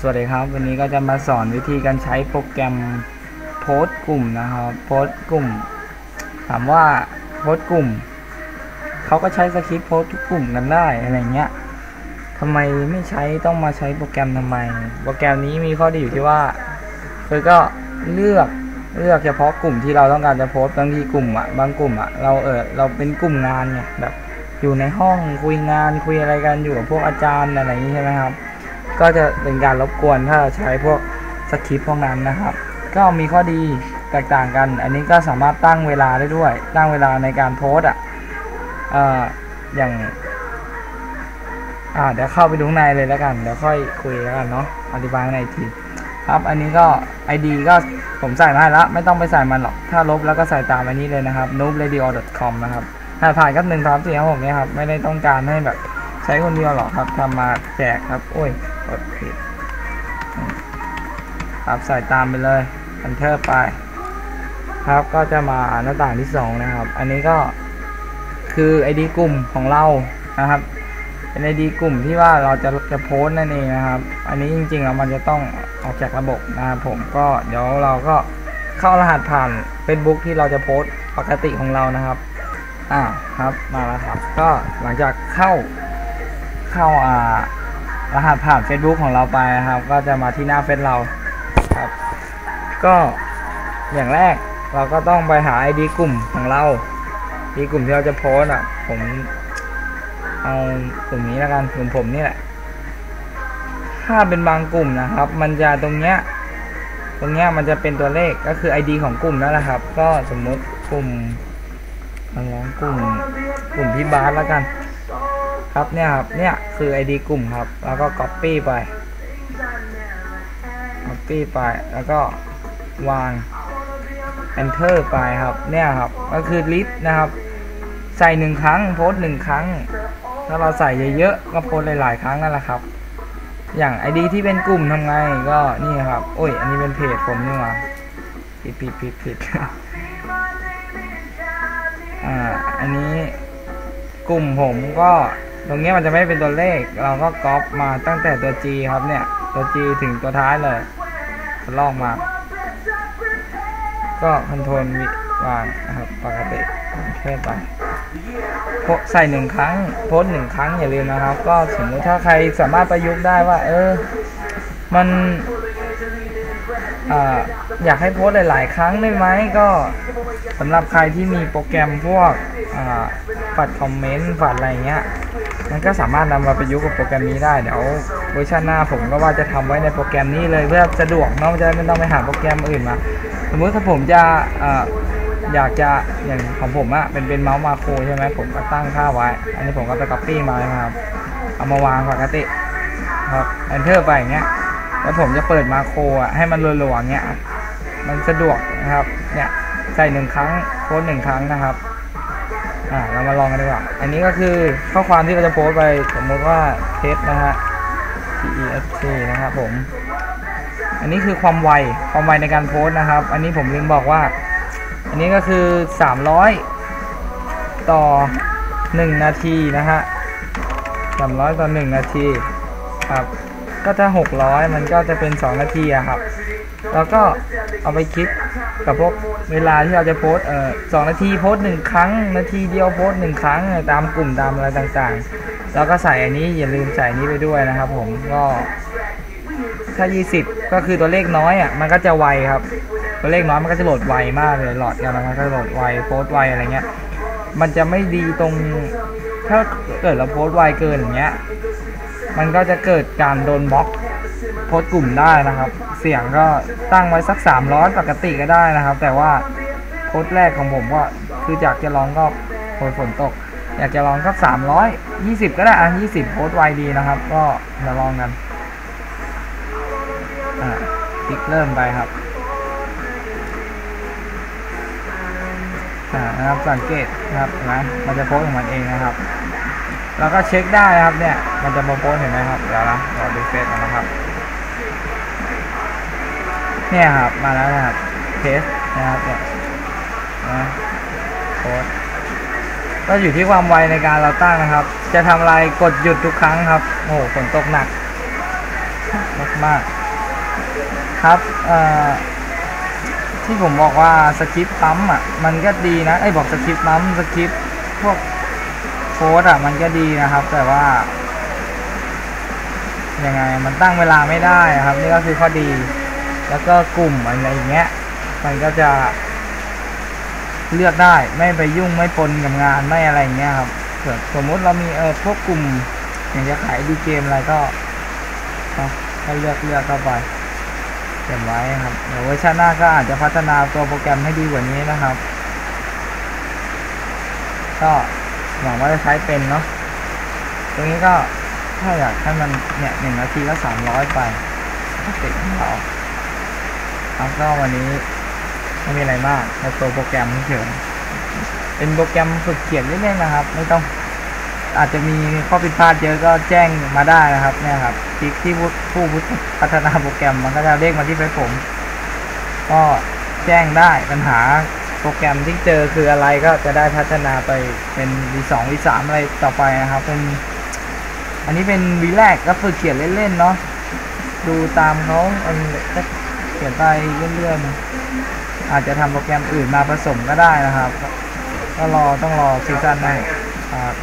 สวัสดีครับ วันนี้ก็จะมาสอนวิธีการใช้โปรแกรมโพสต์กลุ่มนะครับโพสต์กลุ่ม ถามว่าโพสต์กลุ่มเขาก็ใช้สคริปต์โพสต์ทุกกลุ่มกันได้อะไรเงี้ยทำไมไม่ใช้ต้องมาใช้โปรแกรมทำไม โปรแกรมนี้มีข้อดีอยู่ที่ว่าคือก็เลือกเลือกเฉพาะกลุ่มที่เราต้องการจะโพสต์บางทีกลุ่มอะบางกลุ่มอะเราเออเราเป็นกลุ่มงานไงแบบอยู่ในห้องคุยงานคุยอะไรกันอยู่กับพวกอาจารย์อะไรอย่างนี้ใช่ไหมครับ ก็จะเป็นการรบกวนถ้าเราใช้พวกสคริปต์พวกนั้นนะครับ ก็มีข้อดีแตกต่างกัน อันนี้ก็สามารถตั้งเวลาได้ด้วย ตั้งเวลาในการโพสอะเอ่ออย่างอ่าเดี๋ยวเข้าไปดูในเลยแล้วกัน เดี๋ยวค่อยคุยแล้วกันเนาะ อธิบายในที ครับ อันนี้ก็ ID ก็ผมใส่มาให้แล้ว ไม่ต้องไปใส่มันหรอก ถ้าลบแล้วก็ใส่ตามอันนี้เลยนะครับ noobradio.com นะครับถ้าผ่านก็หนึ่งสามสี่ห้าหกเนี่ยครับ ไม่ได้ต้องการให้แบบ ใช้คนเดียวหรอกครับทำมาแจกครับ โอ้ยกดผิดครับใส่ตามไปเลย enter ไป ครับก็จะมาหน้าต่างที่สองนะครับ อันนี้ก็คือ ID กลุ่มของเรานะครับ เป็น ID กลุ่มที่ว่าเราจะจะโพสต์นั่นเองนะครับ อันนี้จริงๆแล้วมันจะต้องออกจากระบบนะครับผมก็เดี๋ยวเราก็เข้ารหัสผ่าน Facebook ที่เราจะโพสต์ปกติของเรานะครับอ่าครับมาแล้วครับ ก็หลังจากเข้า เข้าอ่ารหัสผ่าน Facebook ของเราไปนะครับ ก็จะมาที่หน้าเฟซเราครับ ก็อย่างแรกเราก็ต้องไปหา ID กลุ่มของเรา ID กลุ่มที่เราจะโพสอะ ผมเอากลุ่มนี้แล้วกันกลุ่มผมนี่แหละ ถ้าเป็นบางกลุ่มนะครับ มันจะตรงเนี้ยตรงเนี้ยมันจะเป็นตัวเลขก็คือ ID ของกลุ่มนั่นแหละครับ ก็สมมติกลุ่มอะไรกลุ่มกลุ่มพี่บาสแล้วกัน ครับเนี่ยครับเนี่ยคือ ID กลุ่มครับ แล้วก็ Copy ไป Copy ไปแล้วก็วาง Enter ไปครับ เนี่ยครับ ก็คือ list นะครับ ใส่หนึ่งครั้งโพสต์หนึ่งครั้ง ถ้าเราใส่เยอะๆก็โพสต์หลายๆครั้งนั่นแหละครับ อย่าง ID ที่เป็นกลุ่มทำไงก็นี่ครับโอ้ยอันนี้เป็นเพจผมนี่หว่าผิดผิดผิดผิดอ่าอันนี้กลุ่มผมก็ ตรงนี้มันจะไม่เป็นตัวเลข เราก็ก๊อปมาตั้งแต่ตัว G ครับเนี่ย ตัว G ถึงตัวท้ายเลยลอกมา ก็คอนโทรลวิวางนะครับปกติเพิ่ไปใส่หนึ่งครั้งโพสหนึ่งครั้งอย่าลืมนะครับ ก็สมมติถ้าใครสามารถประยุกต์ได้ว่า เออ มัน อยากให้โพสหลาย ๆ ครั้งได้ไหมก็สำหรับใครที่มีโปรแกรมพวกฝัดคอมเมนต์ฝัดอะไรเงี้ยมันก็สามารถนำมาประยุกต์กับโปรแกรมนี้ได้เดี๋ยวเวอร์ชันหน้าผมก็ว่าจะทำไว้ในโปรแกรมนี้เลยเพื่อสะดวกเนาะจะไม่ต้องไปหาโปรแกรมอื่นมาสมมติถ้าผมจะอยากจะอย่างของผมอะเป็นเป็นเมาส์มาโครใช่ไหมผมก็ตั้งค่าไว้ อันนี้ผมก็ไป copy มาครับเอามาวางปกติครับ enter ไปอย่างเงี้ย แล้วผมจะเปิดมาโครอะให้มันรัวๆอย่างเงี้ย มันสะดวกนะครับ เนี่ยใส่หนึ่งครั้งโพสหนึ่งครั้งนะครับ อ่าเรามาลองกันดีกว่า อันนี้ก็คือข้อความที่เราจะโพสไปสมมติว่าเทสนะฮะ T E S T นะครับผม อันนี้คือความไว ความไวในการโพสนะครับ อันนี้ผมลืมบอกว่า อันนี้ก็คือ 300 ต่อ 1 นาทีนะฮะ300 ต่อ 1 นาทีครับ ก็จะ 600 มันก็จะเป็น 2 นาทีอะครับ แล้วก็เอาไปคิดกับพวกเวลาที่เราจะโพสเอ่อสนาทีโพสหนึ่งครั้ง นาทีเดียวโพสหนึ่งครั้งตามกลุ่มตามอะไรต่างๆ แล้วก็ใส่อันนี้อย่าลืมใส่นี้ไปด้วยนะครับ ผมก็ถ้า 20 ก็คือตัวเลขน้อยอะมันก็จะไวครับ ตัวเลขน้อยมันก็จะโหลดไวมากเลยหลอดกันมันก็โหลดไวโพสไวอะไรเงี้ยมันจะไม่ดีตรงถ้าเกิดเราโพสไวเกินอย่างเงี้ย มันก็จะเกิดการโดนบล็อกโพสกลุ่มได้นะครับ เสียงก็ตั้งไว้สัก300ปกติก็ได้นะครับ แต่ว่าโพสแรกของผมก็คืออยากจะลองก็โพสฝนตก อยากจะลองก็300 20ก็ได้อะ20โพสไวดีนะครับ ก็มาลองกันอ่าคลิกเริ่มไปครับอ่านะครับสังเกตนะครับนไหมมันจะโพสของมันเองนะครับ แล้วก็เช็คได้ครับเนี่ย มันจะมาโพสเห็นไหมครับ เดี๋ยวนะเราดูเฟซกันนะครับ เนี่ยครับ มาแล้วนะครับเทสนะครับเนี่ยนะโพสก็อยู่ที่ความไวในการเราตั้งนะครับ จะทำอะไรกดหยุดทุกครั้งครับ โอ้โหฝนตกหนัก มากมากครับเอ่อที่ผมบอกว่าสคริปต์ปั๊มอะ มันก็ดีนะ ไอ้บอกสคริปต์ปั๊มสคริปต์พวก โค้ดอะมันก็ดีนะครับ แต่ว่ายังไงมันตั้งเวลาไม่ได้อะครับ นี่ก็คือข้อดี แล้วก็กลุ่มอะไรอย่างเงี้ย มันก็จะ เลือกได้ไม่ไปยุ่งไม่ปนกับงานไม่อะไรอย่างเงี้ยครับสมมติเรามีเออพวกกลุ่มอย่างจะขายดีเกมอะไรก็เนาะก็เลือกเลือกเข้าไปเก็บไว้ครับเดี๋ยวเวอร์ชันหน้าก็อาจจะพัฒนาตัวโปรแกรมให้ดีกว่านี้นะครับ ก็ หวังว่าจะใช้เป็นเนาะตรงนี้ก็ถ้าอยากให้มันเนี่ยหนึ่งนาทีก็สามร้อยไปติดของเราครับก็วันนี้ไม่มีอะไรมากในตัวโปรแกรมเฉยเป็นโปรแกรมฝึกเขียนเล่นๆนะครับ ไม่ต้องอาจจะมีข้อผิดพลาดเยอะก็แจ้งมาได้นะครับ เนี่ยครับคลิกที่ผู้พัฒนาโปรแกรมมันก็จะเรียกมาที่เฟซผม ก็แจ้งได้ปัญหา รแกรมที่เจอคืออะไรก็จะได้พัฒนาไปเป็นวีสองวีสามอะไรต่อไปนะครับ เป็น อันนี้เป็นวีแรกก็ฝึกเขียนเล่นๆเนาะดูตามเขาอันก็เขียนไปเรื่อยๆอาจจะทำโปรแกรมอื่นมาผสมก็ได้นะครับ ก็รอต้องรอซีซั่นหน้าครับ